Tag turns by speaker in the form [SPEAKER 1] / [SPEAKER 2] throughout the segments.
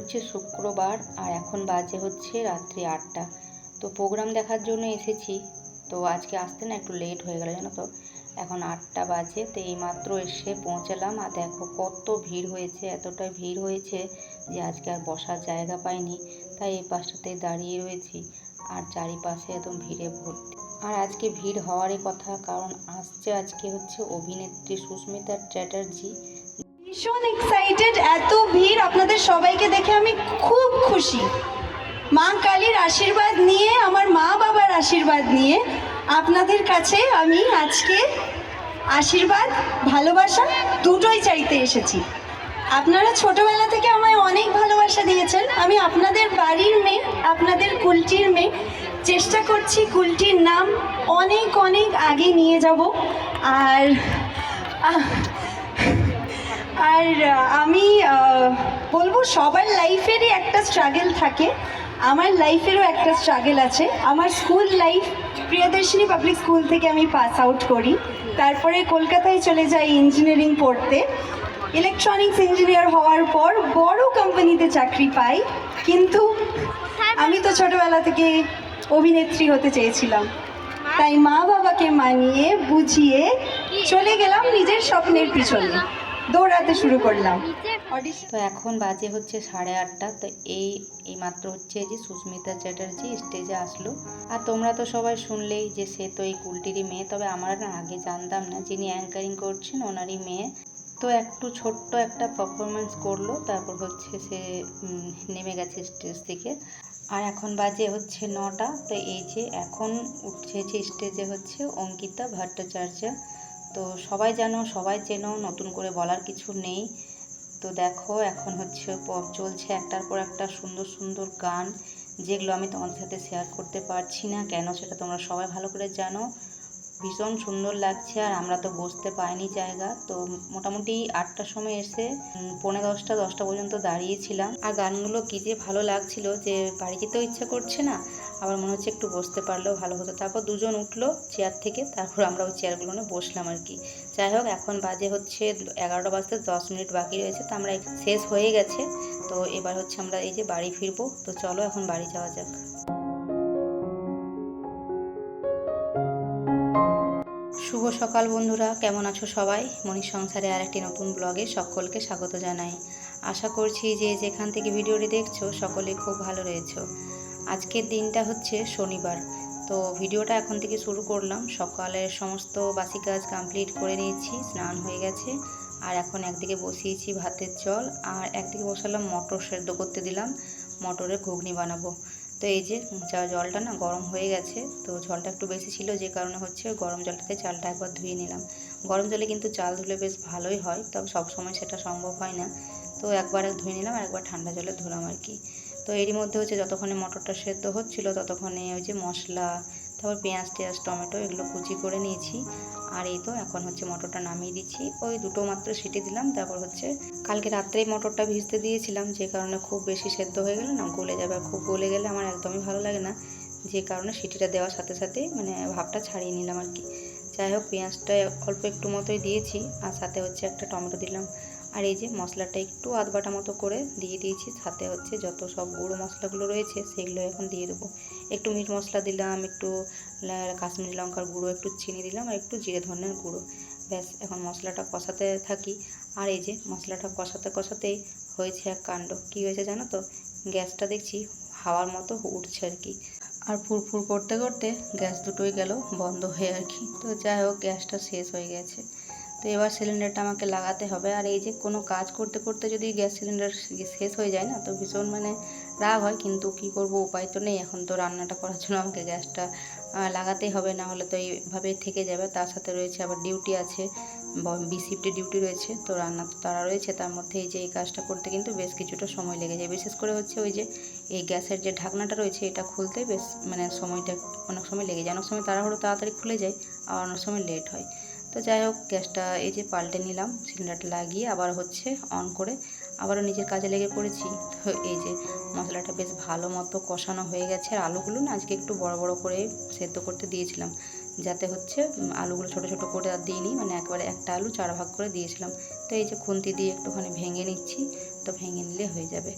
[SPEAKER 1] হচ্ছে শুক্রবার আর এখন বাজে হচ্ছে রাত্রি আটটা। তো প্রোগ্রাম দেখার জন্য এসেছি। তো আজকে আসতে না একটু লেট হয়ে গেল, জানো তো? এখন আটটা বাজে, তো এইমাত্র এসে পৌঁছালাম। আর দেখো কত ভিড় হয়েছে এতটাই ভিড় হয়েছে যে আজকে আর বসার জায়গা পাইনি। তাই এই পাশটাতে দাঁড়িয়ে রয়েছি আর চারিপাশে একদম ভিড়ে ভর্তি। আর আজকে ভিড় হওয়ারই কথা, কারণ আসছে আজকে হচ্ছে অভিনেত্রী সুস্মিতা চ্যাটার্জি।
[SPEAKER 2] ভীষণ এক্সাইটেড এত ভিড়। আপনাদের সবাইকে দেখে আমি খুব খুশি। মা কালীর আশীর্বাদ নিয়ে, আমার মা বাবার আশীর্বাদ নিয়ে আপনাদের কাছে আমি আজকে আশীর্বাদ, ভালোবাসা দুটোই চাইতে এসেছি। আপনারা ছোটবেলা থেকে আমায় অনেক ভালোবাসা দিয়েছেন। আমি আপনাদের বাড়ির মেয়ে, আপনাদের কুলটির মেয়ে। চেষ্টা করছি কুলটির নাম অনেক অনেক আগে নিয়ে যাব। আর আর আমি বলব সবার লাইফেরই একটা স্ট্রাগল থাকে। আমার লাইফেরও একটা স্ট্রাগল আছে। আমার school life Priyadarshini public school থেকে আমি পাস আউট করি। তারপরে কলকাতায় চলে যাই ইঞ্জিনিয়ারিং পড়তে। ইলেকট্রনিক্স ইঞ্জিনিয়ার হওয়ার পর বড় কোম্পানিতে চাকরি পাই। কিন্তু আমি তো ছোটবেলা থেকে অভিনেত্রী হতে চেয়েছিলাম। তাই মা বাবাকে মানিয়ে, বুঝিয়ে চলে গেলাম নিজের স্বপ্নের পিছনে। দৌড়াতে শুরু করলাম।
[SPEAKER 1] তো এখন বাজে হচ্ছে সাড়ে আটটা, তো এই এই মাত্র হচ্ছে যে সুস্মিতা চ্যাটার্জি স্টেজে আসলো। আর তোমরা তো সবাই শুনলেই যে সে তো এই কুলটিরই মেয়ে, তবে আমরা না আগে জানতাম না যিনি অ্যাঙ্কারিং করছেন ওনারই মেয়ে। তো একটু ছোট্ট একটা পারফরমেন্স করল, তারপর হচ্ছে সে নেমে গেছে স্টেজ থেকে। আর এখন বাজে হচ্ছে নটা, তো এই যে এখন উঠছে স্টেজে হচ্ছে অঙ্কিতা ভট্টাচার্য। তো সবাই জানো সবাই চেনো নতুন করে বলার কিছু নেই। তো দেখো এখন হচ্ছে চলছে একটার পর একটা সুন্দর সুন্দর গান যেগুলো আমি তোমাদের সাথে শেয়ার করতে পারছি না। কেন সেটা তোমরা সবাই ভালো করে জানো। ভীষণ সুন্দর লাগছে আর আমরা তো বসতে পাইনি জায়গা। তো মোটামুটি আটটার সময় এসে উম, পৌনে দশটা দশটা পর্যন্ত দাঁড়িয়েছিলাম। আর গানগুলো কী যে ভালো লাগছিল যে বাড়ি যেতেও ইচ্ছা করছে না আবার মনে হচ্ছে একটু বসতে পারলেও ভালো হতো। তারপর দুজন উঠল চেয়ার থেকে, তারপর আমরা ওই চেয়ারগুলো বসলাম আর কি। যাই হোক, এখন বাজে হচ্ছে এগারোটা বাজতে দশ মিনিট বাকি রয়েছে, তো আমরা শেষ হয়ে গেছে। তো এবার হচ্ছে আমরা এই যে বাড়ি ফিরবো, তো চলো এখন বাড়ি যাওয়া যাক। শুভ সকাল বন্ধুরা, কেমন আছো সবাই? মনির সংসারে আর একটি নতুন ব্লগে সকলকে স্বাগত জানাই। আশা করছি যে যেখান থেকে ভিডিওটি দেখছ, সকলে খুব ভালো রয়েছো। আজকের দিনটা হচ্ছে শনিবার। তো ভিডিওটা এখন থেকে শুরু করলাম। সকালের সমস্ত বাসি কাজ কমপ্লিট করে নিয়েছি, স্নান হয়ে গেছে। আর এখন একদিকে বসিয়েছি ভাতের জল, আর একদিকে বসালাম মটর সেদ্ধ করতে দিলাম। মটরের ঘুগনি বানাবো। তো এই যে, যা জলটা না গরম হয়ে গেছে, তো জলটা একটু বেশি ছিল, যে কারণে হচ্ছে গরম জলটাতে চালটা একবার ধুয়ে নিলাম। গরম জলে কিন্তু চাল ধুলে বেশ ভালোই হয়, তবে সব সময় সেটা সম্ভব হয় না। তো একবার ধুয়ে নিলাম, আর একবার ঠান্ডা জলে ধুলাম আর কি। তো এরই মধ্যে হচ্ছে যতক্ষণে মটরটা সেদ্ধ হচ্ছিল ততক্ষণে ওই যে মশলা, তারপর পেঁয়াজ টেঁয়াজ, টমেটো এগুলো কুচি করে নিয়েছি। আর এই তো এখন হচ্ছে মটরটা নামিয়ে দিচ্ছি। ওই দুটো মাত্র সিটি দিলাম, তারপর হচ্ছে কালকে রাত্রেই মটরটা ভিজতে দিয়েছিলাম, যে কারণে খুব বেশি সেদ্ধ হয়ে গেলে না গলে যাবে। আর খুব গলে গেলে আমার একদমই ভালো লাগে না, যে কারণে সিটিটা দেওয়ার সাথে সাথে মানে ভাবটা ছাড়িয়ে নিলাম আর কি। যাই হোক, পেঁয়াজটা অল্প একটু মতোই দিয়েছি, আর সাথে হচ্ছে একটা টমেটো দিলাম। আর এই যে মশলাটা একটু আধ বাটা মতো করে দিয়ে দিয়েছি, সাথে হচ্ছে যত সব গুঁড়ো মশলাগুলো রয়েছে সেগুলো এখন দিয়ে দেবো। একটু মিট মশলা দিলাম, একটু কাশ্মীরি লঙ্কার গুঁড়ো, একটু চিনি দিলাম আর একটু জিরে ধনের গুঁড়ো। ব্যাস, এখন মশলাটা কষাতে থাকি। আর এই যে মশলাটা কষাতে কষাতেই হয়েছে এক কাণ্ড। কী হয়েছে জানো তো? গ্যাসটা দেখছি হাওয়ার মতো উঠছে আর কি। আর ফুরফুর করতে করতে গ্যাস দুটোই গেল বন্ধ হয়ে আর কি। তো যাই হোক, গ্যাসটা শেষ হয়ে গেছে। তো এবার সিলিন্ডারটা আমাকে লাগাতে হবে। আর এই যে কোনো কাজ করতে করতে যদি গ্যাস সিলিন্ডার শেষ হয়ে যায় না, তো ভীষণ মানে রাগ হয়। কিন্তু কি করব, উপায় তো নেই। এখন তো রান্নাটা করার জন্য আমাকে গ্যাসটা লাগাতেই হবে। না হলে তো এইভাবে থেকে যাবে। তার সাথে রয়েছে আবার ডিউটি আছে। বি শিফটে ডিউটি রয়েছে। তো রান্না তো তারা রয়েছে। তার মধ্যে এই যে এই কাজটা করতে কিন্তু বেশ কিছুটা সময় লেগে যায়। বিশেষ করে হচ্ছে ওই যে এই গ্যাসের যে ঢাকনাটা রয়েছে, এটা খুলতে বেশ মানে সময়টা অনেক সময় লেগে যায়। অনেক সময় তাড়াহুড়ো তাড়াতাড়ি খুলে যায় আর অনেক সময় লেট হয়। তো যাই হোক, গ্যাসটা এই যে পাল্টে নিলাম, সিলিন্ডারটা লাগিয়ে আবার হচ্ছে অন করে আবারও নিজের কাজে লেগে পড়েছি। তো এই যে মশলাটা বেশ ভালো মতো কষানো হয়ে গেছে, আর আলুগুলো না আজকে একটু বড় বড় করে সেদ্ধ করতে দিয়েছিলাম। যাতে হচ্ছে আলুগুলো ছোটো ছোটো করে আর দিইনি মানে একবারে একটা আলু চার ভাগ করে দিয়েছিলাম। তো এই যে খুন্তি দিয়ে একটুখানি ভেঙে নিচ্ছি, তো ভেঙে নিলে হয়ে যাবে।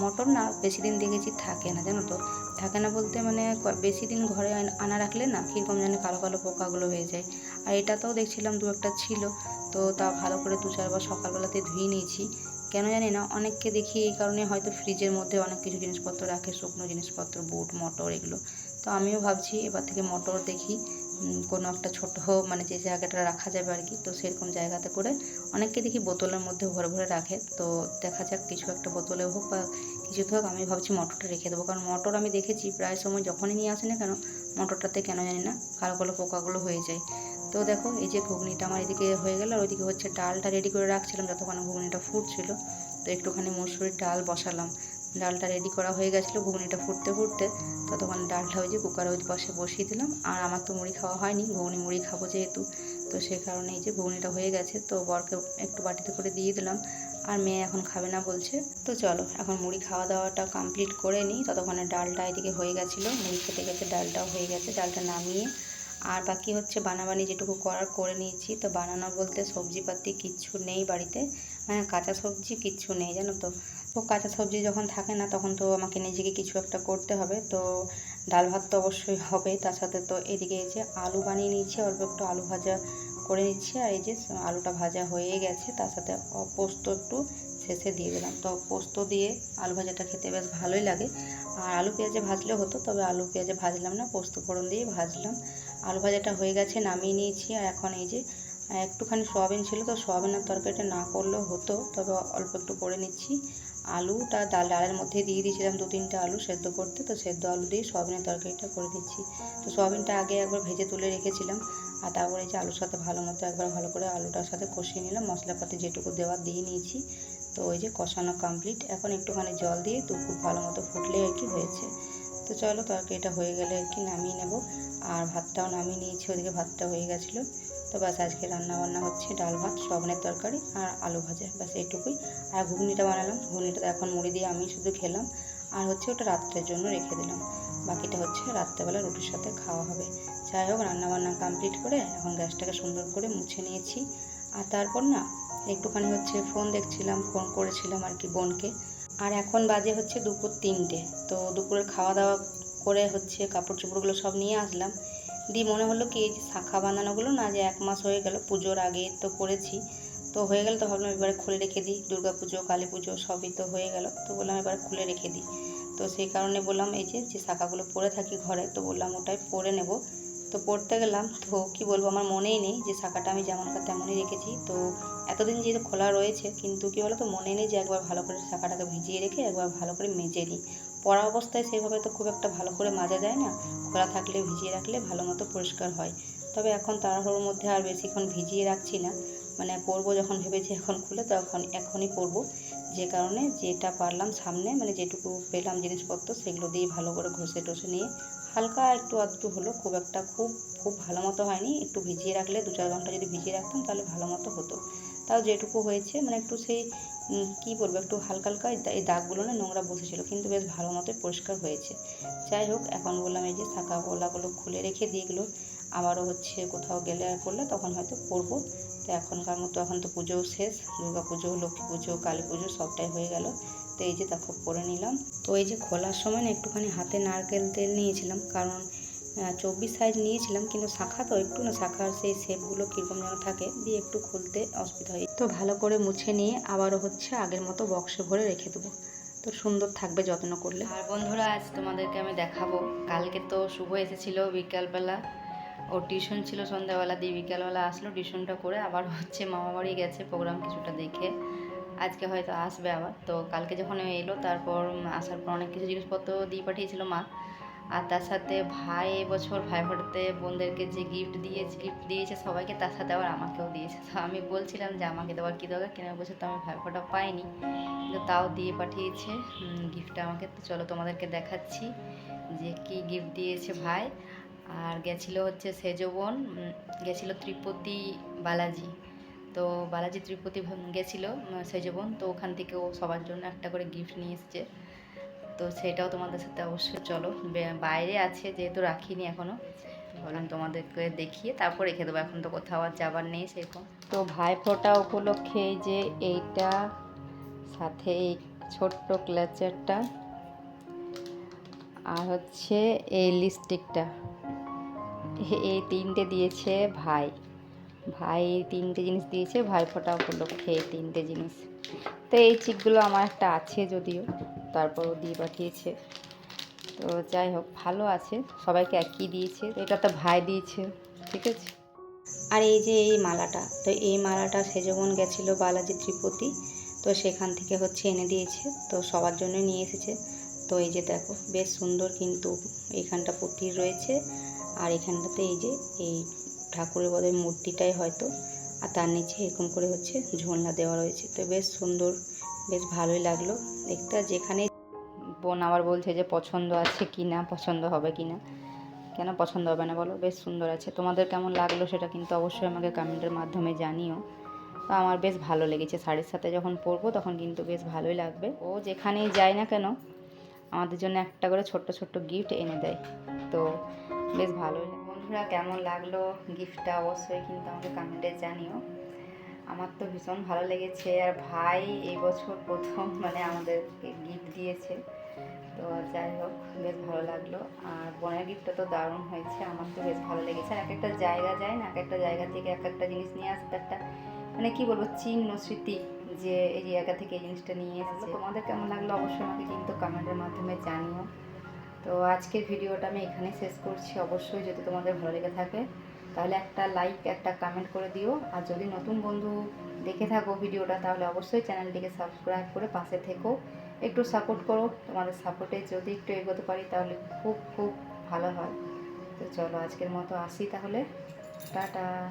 [SPEAKER 1] মটর না বেশি দিন দেখেছি থাকে না, জানো তো? থাকে না বলতে মানে বেশি দিন ঘরে আন- রাখলে না কীরকম যেন কালো কালো পোকাগুলো হয়ে যায়। আর এটাতেও দেখছিলাম দু একটা ছিল, তো তা ভালো করে দু চারবার সকালবেলাতে ধুয়ে নিয়েছি। কেন জানি না, অনেককে দেখি এই কারণে হয়তো ফ্রিজের মধ্যে অনেক কিছু জিনিসপত্র রাখে, শুকনো জিনিসপত্র, বুট, মটর এগুলো। তো আমিও ভাবছি এবার থেকে মটর দেখি। কোনো একটা ছোট মানে যে জায়গাটা রাখা যাবে আর কি, তো সেরকম জায়গাতে করে অনেককে দেখি বোতলের মধ্যে ভরে ভরে রাখে। তো দেখা যাক কিছু একটা বোতলে হোক বা কিছুতে হোক, আমি ভাবছি মটরটা রেখে দেবো। কারণ মটর আমি দেখেছি প্রায় সময় যখনই নিয়ে আসে না কেন, মটরটাতে কেন জানি না, কালো কালো পোকাগুলো হয়ে যায়। তো দেখো, এই যে ঘুগনিটা আমার এদিকে হয়ে গেল, আর ওইদিকে হচ্ছে ডালটা রেডি করে রাখছিলাম, যতক্ষণ ঘুগনিটা ফুটছিল। তো একটুখানি মুসুরির ডাল বসালাম। ডালটা রেডি করা হয়ে গেছিল ঘুগনিটা ফুটতে ফুটতে। ততক্ষণ ডালটা ওই যে কুকারে ওই পাশে বসিয়ে দিলাম। আর আমার তো মুড়ি খাওয়া হয়নি, ঘুগনি মুড়ি খাব যেহেতু। তো সে কারণে এই যে ঘুগনিটা হয়ে গেছে, তো বরকে একটু বাটিতে করে দিয়ে দিলাম। আর মেয়ে এখন খাবে না বলছে। তো চলো, এখন মুড়ি খাওয়া দাওয়াটা কমপ্লিট করে নিই। ততক্ষণে ডালটা এদিকে হয়ে গেছিল। মুড়ি খেতে গেছে ডালটাও হয়ে গেছে, ডালটা নামিয়ে। আর বাকি হচ্ছে বানাবানি যেটুকু করার করে নিয়েছি। তো বানানো বলতে সবজিপাতি কিচ্ছু নেই বাড়িতে। মানে কাঁচা সবজি কিচ্ছু নেই, জানো তো। তো কাঁচা সবজি যখন থাকে না, তখন তো আমাকে নিজেকে কিছু একটা করতে হবে। তো ডাল ভাত তো অবশ্যই হবে। তার সাথে তো এদিকে এই যে আলু বানিয়ে নিয়েছি, অল্প একটু আলু ভাজা করে নিচ্ছি। আর এই যে আলুটা ভাজা হয়ে গেছে, তার সাথে পোস্ত একটু শেষে দিয়ে দিলাম। তো পোস্ত দিয়ে আলু ভাজাটা খেতে বেশ ভালোই লাগে। আর আলু পেঁয়াজে ভাজলে হতো, তবে আলু পেঁয়াজে ভাজলাম না, পোস্ত ফোড়ন দিয়ে ভাজলাম। আলু ভাজাটা হয়ে গেছে, নামিয়ে নিয়েছি। আর এখন এই যে একটুখানি সোয়াবিন ছিল, তো সোয়াবিনের তরকারিটা না করলেও হতো, তবে অল্প একটু করে নিচ্ছি। আলুটা ডাল, ডালের মধ্যে দিয়ে দিয়েছিলাম দু তিনটে আলু সেদ্ধ করতে। তো সেদ্ধ আলু দিয়ে সোয়াবিনের তরকারিটা করে দিচ্ছি। তো সোয়াবিনটা আগে একবার ভেজে তুলে রেখেছিলাম। আর তারপরে যে আলুর সাথে ভালো মতো একবার ভালো করে আলুটার সাথে কষিয়ে নিলাম। মশলাপাতি যেটুকু দেওয়ার দিয়ে নিয়েছি। তো ওই যে কষানো কমপ্লিট এখন একটুখানি জল দিয়ে তো খুব ভালো মতো ফুটলে আর কি হয়েছে। তো চলো তরকারিটা হয়ে গেলে আর কি নামিয়ে নেব। আর ভাতটাও নামিয়ে নিয়েছি, ওদিকে ভাতটা হয়ে গেছিল। তো ব্যাস, আজকে রান্না বান্না হচ্ছে ডাল ভাত সবনের তরকারি আর আলু ভাজা। ব্যাস, এইটুকুই। আর ঘুগনিটা বানালাম। ঘুগনিটা এখন মুড়ি দিয়ে আমি শুধু খেলাম। আর হচ্ছে ওটা রাত্রের জন্য রেখে দিলাম। বাকিটা হচ্ছে রাত্রেবেলা রুটির সাথে খাওয়া হবে। যাই হোক রান্নাবান্না কমপ্লিট করে এখন গ্যাসটাকে সুন্দর করে মুছে নিয়েছি। আর তারপর না, একটুখানি হচ্ছে ফোন দেখছিলাম ফোন করেছিলাম আর কি বোনকে। আর এখন বাজে হচ্ছে দুপুর তিনটে। তো দুপুরের খাওয়া দাওয়া করে হচ্ছে কাপড় চোপড়গুলো সব নিয়ে আসলাম। দিয়ে মনে হলো কি এই যে শাখা বাঁধানোগুলো না যে এক মাস হয়ে গেল, পুজোর আগে তো করেছি। তো হয়ে গেল তো ভাবলাম এবারে খুলে রেখে দিই। দুর্গা পুজো, কালী পুজো সবই তো হয়ে গেল। তো বললাম এবারে খুলে রেখে দিই। তো সেই কারণে বললাম এই যে যে শাখাগুলো পরে থাকি ঘরে, তো বললাম ওটাই পরে নেব। তো পড়তে গেলাম। তো কি বলব, আমার মনেই নেই যে শাখাটা আমি যেমনকার তেমনই রেখেছি। তো এতদিন যেহেতু খোলা রয়েছে, কিন্তু কি বলো তো মনে নেই যে একবার ভালো করে শাখাটাকে ভিজিয়ে রেখে একবার ভালো করে মেজে নিই। পড়া অবস্থায় সেভাবে তো খুব একটা ভালো করে মাজা যায় না। খোলা থাকলে, ভিজিয়ে রাখলে ভালো মতো পরিষ্কার হয়। তবে এখন তাড়াহুড়োর মধ্যে আর বেশিক্ষণ ভিজিয়ে রাখছি না। মানে পরবো যখন ভেবেছি এখন খুলে, তখন এখনই পরবো। যে কারণে যেটা পারলাম সামনে মানে যেটুকু পেলাম জিনিসপত্র, সেগুলো দিয়ে ভালো করে ঘষে টষে নিয়ে হালকা একটু আধটু হলো খুব একটা খুব খুব ভালো মতো হয়নি। একটু ভিজিয়ে রাখলে দু চার ঘণ্টা যদি ভিজিয়ে রাখতাম তাহলে ভালো মতো হতো। তাও যেটুকু হয়েছে মানে একটু সেই কী বলব, একটু হালকা হালকা এই দাগগুলো না নোংরা বসেছিল, কিন্তু বেশ ভালো মতো পরিষ্কার হয়েছে। যাই হোক, এখন বললাম এই যে শাখা গোলাগুলো খুলে রেখে দিয়ে এগুলো আবারও হচ্ছে কোথাও গেলে আর করলে তখন হয়তো পরবো তো এখনকার মতো, এখন তো পুজোও শেষ, দুর্গা পুজো, লক্ষ্মী পুজো, কালী পুজো সবটাই হয়ে গেল। তো এই যে দেখো পরে নিলাম। তো এই যে খোলার সময় না একটুখানি হাতে নারকেল তেল নিয়েছিলাম, কারণ চব্বিশ সাইজ নিয়েছিলাম, কিন্তু শাখা তো একটু না, শাখার সেই শেপগুলো কীরকম যেন থাকে, দিয়ে একটু খুলতে অসুবিধা হয় তো ভালো করে মুছে নিয়ে আবারও হচ্ছে আগের মতো বক্সে ভরে রেখে দেবো। তো সুন্দর থাকবে যত্ন করলে। আর বন্ধুরা, আজ তোমাদেরকে আমি দেখাবো। কালকে তো শুভ এসেছিল বিকালবেলা। ও টিউশন ছিল সন্ধ্যাবেলা, দিয়ে বিকালবেলা আসলো টিউশনটা করে আবার হচ্ছে মামা বাড়ি গেছে প্রোগ্রাম কিছুটা দেখে। আজকে হয়তো আসবে আবার। তো কালকে যখন এলো, তারপর আসার পর অনেক কিছু জিনিসপত্র দিয়ে পাঠিয়েছিল মা। আর তার সাথে ভাই এবছর ভাই ফোটাতে বোনদেরকে যে গিফট দিয়েছে গিফট দিয়েছে, সবাইকে তার সাথে আবার আমাকেও দিয়েছে। তো আমি বলছিলাম যে আমাকে দেওয়ার কী দরকার? কেন বছর তো আমি ভাই ফোটা পাইনি কিন্তু তাও দিয়ে পাঠিয়েছে। গিফটটা আমাকে। তো চলো তোমাদেরকে দেখাচ্ছি যে কি গিফট দিয়েছে ভাই। আর গেছিল হচ্ছে সেজবন গেছিল ত্রিপতি বালাজি। তো বালাজি ত্রিপতি গেছিল সেজবন তো ওখান থেকে ও সবার জন্য একটা করে গিফট নিয়ে এসছে। তো সেটাও তোমাদের সাথে অবশ্যই চলো। বাইরে আছে যেহেতু রাখিনি এখনও ভাবলাম তোমাদেরকে দেখিয়ে তারপর রেখে দেবো। এখন তো কোথাও আর যাবার নেই সেরকম। তো ভাইফোঁটা উপলক্ষে এই যে এইটা, সাথে এই ছোট্ট ক্লাচারটা আর হচ্ছে এই লিপস্টিকটা। এই তিনটে দিয়েছে ভাই। ভাই এই তিনটে জিনিস দিয়েছে ভাই ফোটা উপলক্ষে এই তিনটে জিনিস। তো এই চিকগুলো আমার একটা আছে যদিও। তারপরও দিয়ে পাঠিয়েছে। তো যাই হোক, ভালো আছে। সবাইকে একই দিয়েছে। এটা তো ভাই দিয়েছে, ঠিক আছে? আর এই যে এই মালাটা, তো এই মালাটা সেজবন গেছিল বালাজি ত্রিপতি। তো সেখান থেকে হচ্ছে এনে দিয়েছে। তো সবার জন্য নিয়ে এসেছে। তো এই যে দেখো, বেশ সুন্দর কিন্তু এইখানটা পুঁতির রয়েছে। আর এখানটাতে এই যে এই ঠাকুরের বদের মূর্তিটাই হয়তো। আর তার নিচে এরকম করে হচ্ছে ঝোলনা দেওয়া রয়েছে। তো বেশ সুন্দর বেশ ভালোই লাগল। দেখতে যেখানে বোন আবার বলছে যে পছন্দ আছে কি না পছন্দ হবে কি না কেন পছন্দ হবে না বলো? বেশ সুন্দর আছে। তোমাদের কেমন লাগল সেটা কিন্তু অবশ্যই আমাকে কমেন্টের মাধ্যমে জানিও। তো আমার বেশ ভালো লেগেছে। শাড়ির সাথে যখন পরবো তখন কিন্তু বেশ ভালোই লাগবে। ও যেখানেই যায় না কেন, আমাদের জন্য একটা করে ছোট্ট ছোট্ট গিফট এনে দেয়। তো বেশ ভালোই বন্ধুরা কেমন লাগল গিফটটা অবশ্যই কিন্তু আমাকে কমেন্টে জানিও। আমার তো ভীষণ ভালো লেগেছে আর ভাই এই বছর প্রথম মানে আমাদেরকে গিফট দিয়েছে। তো যাই হোক বেশ ভালো লাগল। আর বোনের গিফটটা তো দারুণ হয়েছে আমার তো বেশ ভালো লেগেছে। আর এক একটা জায়গা যায় না এক একটা জায়গা থেকে এক একটা জিনিস নিয়ে আসতে একটা মানে কি বলব চিহ্ন স্মৃতি যে এই জায়গা থেকে এই জিনিসটা নিয়ে এসেছে। তোমাদের কেমন লাগল অবশ্যই আমাকে কিন্তু কমেন্টের মাধ্যমে জানিও। তো আজকের ভিডিওটা আমি এখানে শেষ করছি। অবশ্যই যদি তোমাদের ভালো লেগে থাকে তাহলে একটা লাইক একটা কমেন্ট করে দিও। আর যদি নতুন বন্ধু দেখে থাকো ভিডিওটা, তাহলে অবশ্যই চ্যানেলটিকে সাবস্ক্রাইব করে পাশে থেকো। একটু সাপোর্ট করো, তোমাদের সাপোর্টে যদি একটু এগোতে পারি, তাহলে খুব খুব ভালো হয়। তো চলো আজকের মতো আসি তাহলে। টাটা।